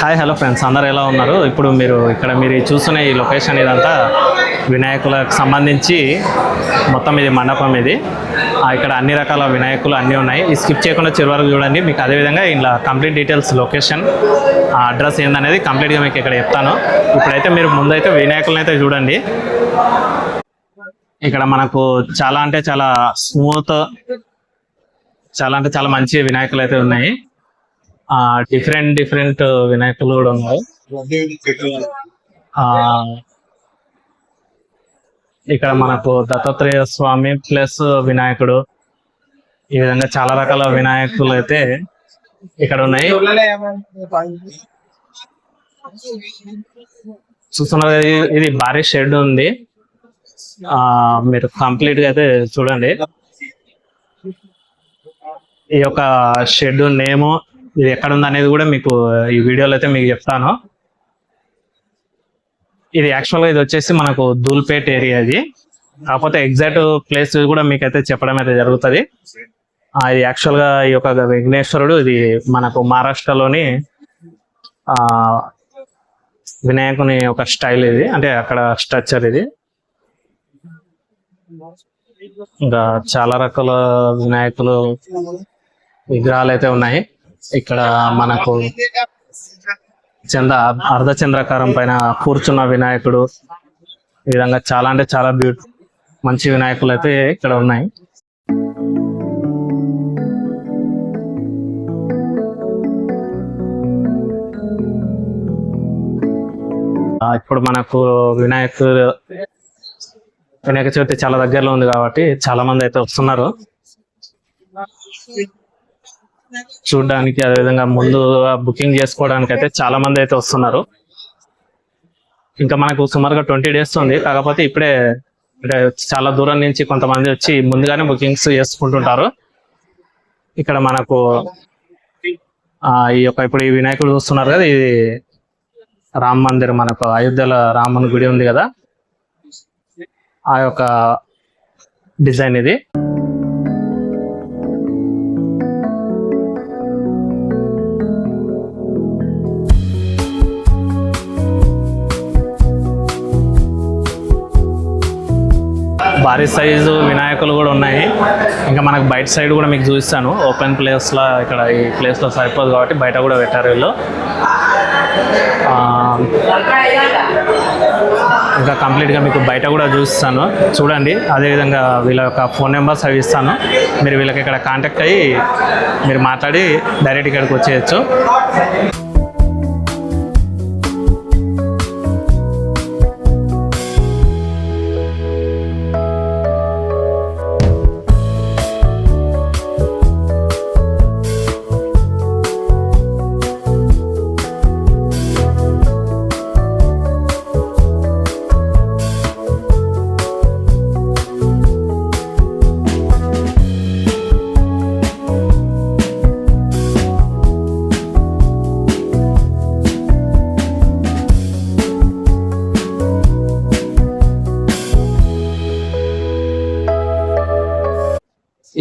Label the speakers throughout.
Speaker 1: Hi hello friends. అందరు ఎలా ఉన్నారు? ఇప్పుడు మీరు ఇక్కడ మీరు చూస్తున్న ఈ లొకేషన్ ఇదంతా వినాయకులకు సంబంధించి మొత్తం ఇది మండపం ఇది. ఇక్కడ అన్ని రకాల వినాయకులు అన్నీ ఉన్నాయి. ఈ స్కిప్ చేయకుండా చివరి వరకు చూడండి. మీకు అదేవిధంగా ఇలా కంప్లీట్ డీటెయిల్స్ లొకేషన్ అడ్రస్ ఏందనేది కంప్లీట్గా మీకు ఇక్కడ చెప్తాను. ఇప్పుడైతే మీరు ముందైతే వినాయకులను అయితే చూడండి. ఇక్కడ మనకు చాలా అంటే చాలా స్మూత్ చాలా అంటే చాలా మంచి వినాయకులు అయితే ఉన్నాయి. డిఫరెంట్ డిఫరెంట్ వినాయకులు కూడా ఉన్నాయి. ఆ ఇక్కడ మనకు దత్తాత్రేయ స్వామి ప్లస్ వినాయకుడు. ఈ విధంగా చాలా రకాల వినాయకులు అయితే ఇక్కడ ఉన్నాయి. చూస్తున్నారు ఇది- భారీ షెడ్ ఉంది. ఆ మీరు కంప్లీట్గా అయితే చూడండి. ఈ యొక్క షెడ్ నేమ్ ఇది ఎక్కడ ఉంది అనేది కూడా మీకు ఈ వీడియోలో అయితే మీకు చెప్తాను. ఇది యాక్చువల్గా ఇది వచ్చేసి మనకు దూల్పేట్ ఏరియా ఇది. కాకపోతే ఎగ్జాక్ట్ ప్లేస్ కూడా మీకు అయితే చెప్పడం అయితే జరుగుతుంది. ఇది యాక్చువల్గా ఈ యొక్క విఘ్నేశ్వరుడు ఇది మనకు మహారాష్ట్రలోని వినాయకుని ఒక స్టైల్ ఇది. అంటే అక్కడ స్ట్రక్చర్ ఇది. ఇంకా చాలా రకాల వినాయకులు విగ్రహాలు అయితే ఉన్నాయి. ఇక్కడ మనకు చంద్ర అర్ధ చంద్రకారం పైన కూర్చున్న వినాయకుడు. ఈ విధంగా చాలా అంటే చాలా బ్యూటి మంచి వినాయకులు అయితే ఇక్కడ ఉన్నాయి. ఇప్పుడు మనకు వినాయకుడు వినాయక చవితి చాలా దగ్గరలో ఉంది కాబట్టి చాలా మంది అయితే వస్తున్నారు. చూడడానికి అదేవిధంగా ముందు బుకింగ్ చేసుకోవడానికి అయితే చాలా మంది అయితే వస్తున్నారు. ఇంకా మనకు సుమారుగా ట్వంటీ డేస్ ఉంది. కాకపోతే ఇప్పుడే అంటే చాలా దూరం నుంచి కొంతమంది వచ్చి ముందుగానే బుకింగ్స్ చేసుకుంటుంటారు. ఇక్కడ మనకు ఆ ఈ యొక్క ఇప్పుడు ఈ వినాయకుడు చూస్తున్నారు కదా ఇది రామ్ మందిర్ మనకు అయోధ్యలో రామన్ గుడి ఉంది కదా. ఆ యొక్క డిజైన్ ఇది. భారీ సైజు వినాయకులు కూడా ఉన్నాయి. ఇంకా మనకు బయట సైడ్ కూడా మీకు చూపిస్తాను. ఓపెన్ ప్లేస్లో ఇక్కడ ఈ ప్లేస్లో సరిపోదు కాబట్టి బయట కూడా పెట్టారు వీళ్ళు. ఇంకా కంప్లీట్గా మీకు బయట కూడా చూపిస్తాను. చూడండి అదేవిధంగా వీళ్ళ యొక్క ఫోన్ నెంబర్స్ అవి ఇస్తాను. మీరు వీళ్ళకి ఇక్కడ కాంటాక్ట్ అయ్యి మీరు మాట్లాడి డైరెక్ట్ ఇక్కడికి వచ్చేయచ్చు.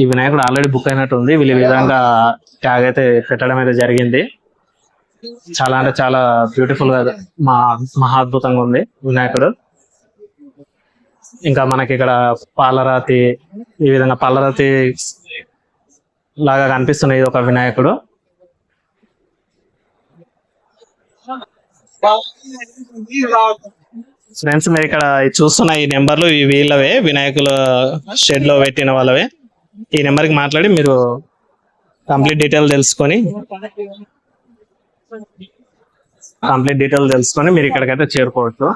Speaker 1: ఈ వినాయకుడు ఆల్రెడీ బుక్ అయినట్టు ఉంది వీళ్ళు విధంగా ట్యాగ్ అయితే పెట్టడం అయితే జరిగింది. చాలా అంటే చాలా బ్యూటిఫుల్గా మా మహా అద్భుతంగా ఉంది వినాయకుడు. ఇంకా మనకి ఇక్కడ పాలరాతి ఈ విధంగా పాలరాతి లాగా కనిపిస్తున్న ఇది ఒక వినాయకుడు. ఫ్రెండ్స్ మీరు ఇక్కడ చూస్తున్న ఈ నెంబర్లు ఈ వీళ్ళవే. వినాయకుల షెడ్లో పెట్టిన వాళ్ళవే. ఈ నెంబర్కి మాట్లాడి మీరు కంప్లీట్ డీటెయిల్ తెలుసుకొని కంప్లీట్ డీటెయిల్ తెలుసుకొని మీరు ఇక్కడికైతే చేరుకోవచ్చు.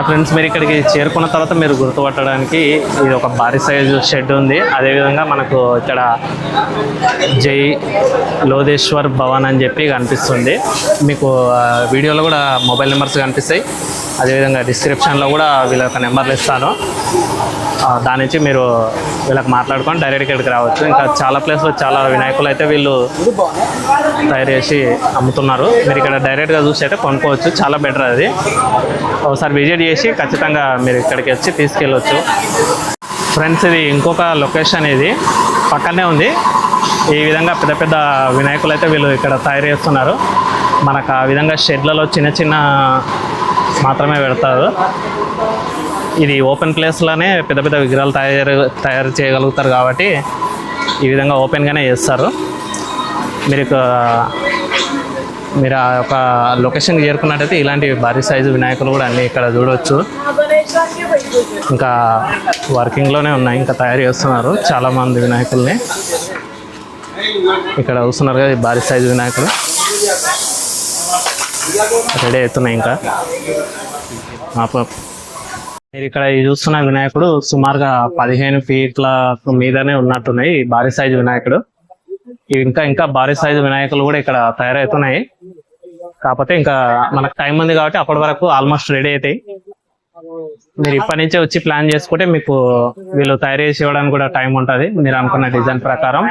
Speaker 1: యా ఫ్రెండ్స్ మీరు ఇక్కడికి చేరుకున్న తర్వాత మీరు గుర్తుపట్టడానికి ఇది ఒక భారీ సైజు షెడ్ ఉంది. అదేవిధంగా మనకు ఇక్కడ జై లోదేశ్వర్ భవన్ అని చెప్పి కనిపిస్తుంది. మీకు వీడియోలో కూడా మొబైల్ నెంబర్స్ కనిపిస్తాయి. అదేవిధంగా డిస్క్రిప్షన్లో కూడా వీళ్ళ యొక్క నెంబర్లు ఇస్తాను. దాని నుంచి మీరు వీళ్ళకి మాట్లాడుకొని డైరెక్ట్ ఇక్కడికి రావచ్చు. ఇంకా చాలా ప్లేస్లో చాలా వినాయకులు అయితే వీళ్ళు తయారు చేసి అమ్ముతున్నారు. మీరు ఇక్కడ డైరెక్ట్గా చూసి అయితే కొనుక్కోవచ్చు. చాలా బెటర్ అది. ఒకసారి విజిట్ చేసి ఖచ్చితంగా మీరు ఇక్కడికి వచ్చి తీసుకెళ్ళొచ్చు. ఫ్రెండ్స్ ఇది ఇంకొక లొకేషన్ ఇది. పక్కనే ఉంది. ఈ విధంగా పెద్ద పెద్ద వినాయకులు అయితే వీళ్ళు ఇక్కడ తయారు చేస్తున్నారు. మనకు ఆ విధంగా షెడ్లలో చిన్న చిన్న మాత్రమే పెడతారు. ఇది ఓపెన్ ప్లేస్లోనే పెద్ద పెద్ద విగ్రహాలు తయారు తయారు చేయగలుగుతారు కాబట్టి ఈ విధంగా ఓపెన్గానే చేస్తారు. మీరు మీరు ఆ యొక్క లొకేషన్కి చేరుకున్నట్టయితే ఇలాంటి భారీ సైజు వినాయకులు కూడా అన్నీ ఇక్కడ చూడవచ్చు ఇంకా వర్కింగ్లోనే ఉన్నాయి ఇంకా తయారు చేస్తున్నారు చాలా మంది వినాయకుల్ని. ఇక్కడ చూస్తున్నారు కదా భారీ సైజు వినాయకులు. రెడీ అవుతున్నాయి ఇంకా. మీరు ఇక్కడ చూస్తున్న వినాయకుడు సుమారుగా పదిహేను ఫీట్ల మీదనే ఉన్నట్టున్నాయి భారీ సైజు వినాయకుడు. ఇవి ఇంకా ఇంకా భారీ సైజు వినాయకులు కూడా ఇక్కడ తయారవుతున్నాయి. కాకపోతే ఇంకా మనకు టైం ఉంది కాబట్టి అప్పటి వరకు ఆల్మోస్ట్ రెడీ అవుతాయి మీరు ఇప్పటి నుంచే వచ్చి ప్లాన్ చేసుకుంటే మీకు వీళ్ళు తయారు చేసి ఇవ్వడానికి కూడా టైం ఉంటుంది. మీరు అనుకున్న డిజైన్ ప్రకారం.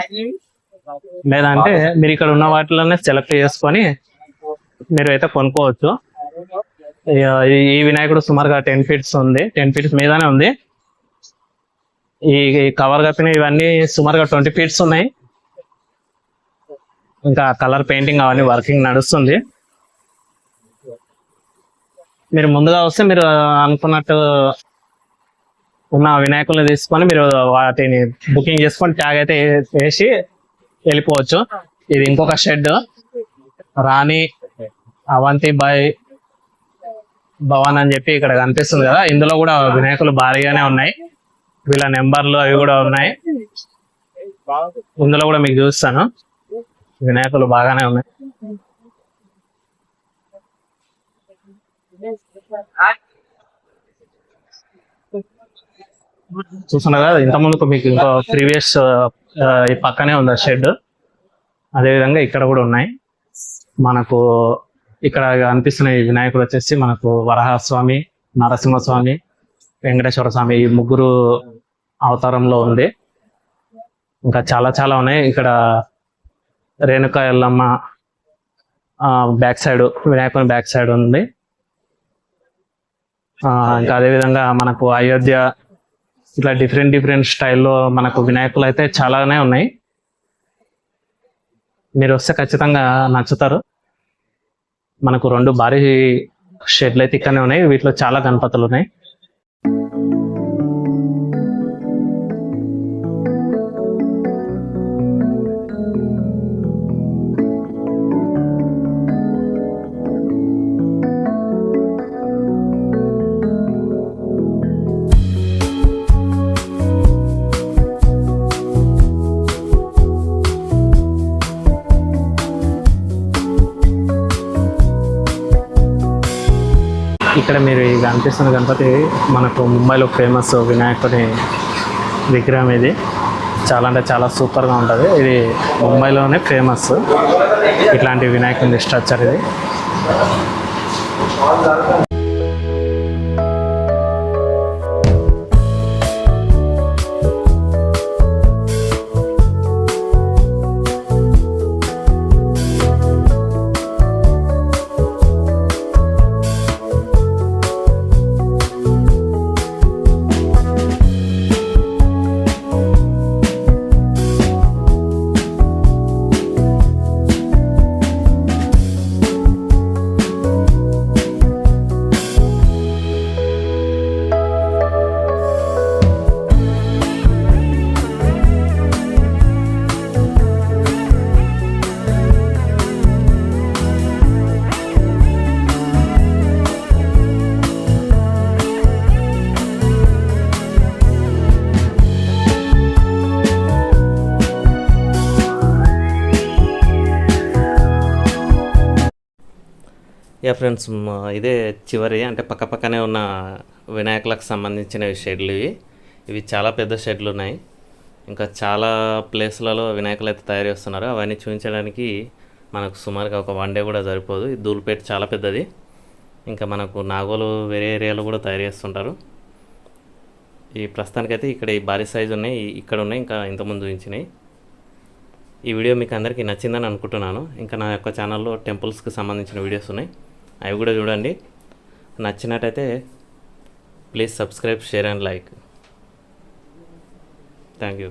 Speaker 1: లేదంటే మీరు ఇక్కడ ఉన్న వాటిలోనే సెలెక్ట్ చేసుకొని మీరు అయితే కొనుక్కోవచ్చు. ఈ- వినాయకుడు సుమారుగా టెన్ ఫీట్స్ ఉంది. టెన్ ఫీట్స్ మీదనే ఉంది. ఈ ఈ కవర్ కప్పిన ఇవన్నీ సుమారుగా ట్వంటీ ఫీట్స్ ఉన్నాయి. ఇంకా కలర్ పెయింటింగ్ అవన్నీ వర్కింగ్ నడుస్తుంది. మీరు ముందుగా వస్తే మీరు అనుకున్నట్టు ఉన్న వినాయకుల్ని తీసుకొని మీరు వాటిని బుకింగ్ చేసుకొని ట్యాగ్ అయితే వేసి వెళ్ళిపోవచ్చు. ఇది ఇంకొక షెడ్. రాణి అవంతి బాయ్ భవన్ అని చెప్పి ఇక్కడ కనిపిస్తుంది కదా. ఇందులో కూడా వినాయకులు భారీగానే ఉన్నాయి. వీళ్ళ నెంబర్లు అవి కూడా ఉన్నాయి. ఇందులో కూడా మీకు చూస్తాను. వినాయకులు బాగానే ఉన్నాయి. చూస్తున్నా కదా ఇంత ముందుకు మీకు ఇంకో ప్రీవియస్ ఈ పక్కనే ఉంది షెడ్? అదేవిధంగా ఇక్కడ కూడా ఉన్నాయి. మనకు ఇక్కడ అనిపిస్తున్న ఈ వినాయకుడు వచ్చేసి మనకు వరహస్వామి నరసింహస్వామి వెంకటేశ్వర స్వామి ఈ ముగ్గురు అవతారంలో ఉంది. ఇంకా చాలా చాలా ఉన్నాయి. ఇక్కడ రేణుక ఎల్లమ్మ బ్యాక్ సైడ్ వినాయకుని బ్యాక్ సైడ్ ఉంది. ఇంకా అదేవిధంగా మనకు అయోధ్య ఇట్లా డిఫరెంట్ డిఫరెంట్ స్టైల్లో మనకు వినాయకులు అయితే చాలానే ఉన్నాయి. మీరు వస్తే ఖచ్చితంగా నచ్చుతారు. మనకు రెండు భారీ షెడ్లు అయితే ఇక్కడనే ఉన్నాయి. వీటిలో చాలా గణపతులు ఉన్నాయి. ఇక్కడ మీరు కనిపిస్తున్న గణపతి మనకు ముంబైలో ఫేమస్ వినాయకుని విగ్రహం ఇది. చాలా అంటే చాలా సూపర్గా ఉంటుంది. ఇది ముంబైలోనే ఫేమస్ ఇట్లాంటి వినాయకుని స్ట్రక్చర్ ఇది.
Speaker 2: యా ఫ్రెండ్స్ ఇదే చివరి అంటే పక్క పక్కనే ఉన్న వినాయకులకు సంబంధించిన షెడ్లు ఇవి. ఇవి చాలా పెద్ద షెడ్లు ఉన్నాయి. ఇంకా చాలా ప్లేస్లలో వినాయకులు అయితే తయారు చేస్తున్నారు. అవన్నీ చూపించడానికి మనకు సుమారుగా ఒక వన్ డే కూడా సరిపోదు. ఈ ధూళిపేట చాలా పెద్దది. ఇంకా మనకు నాగోలు వేరే ఏరియాలో కూడా తయారు చేస్తుంటారు. ఈ ప్రస్తుతానికైతే ఇక్కడ ఈ భారీ సైజు ఉన్నాయి. ఇక్కడ ఉన్నాయి ఇంకా ఇంతకుముందు చూపించినాయి ఈ వీడియో మీకు అందరికీ నచ్చిందని అనుకుంటున్నాను. ఇంకా నా యొక్క ఛానల్లో టెంపుల్స్కి సంబంధించిన వీడియోస్ ఉన్నాయి. అవి కూడా చూడండి. నచ్చినట్టయితే please subscribe share and like. Thank you.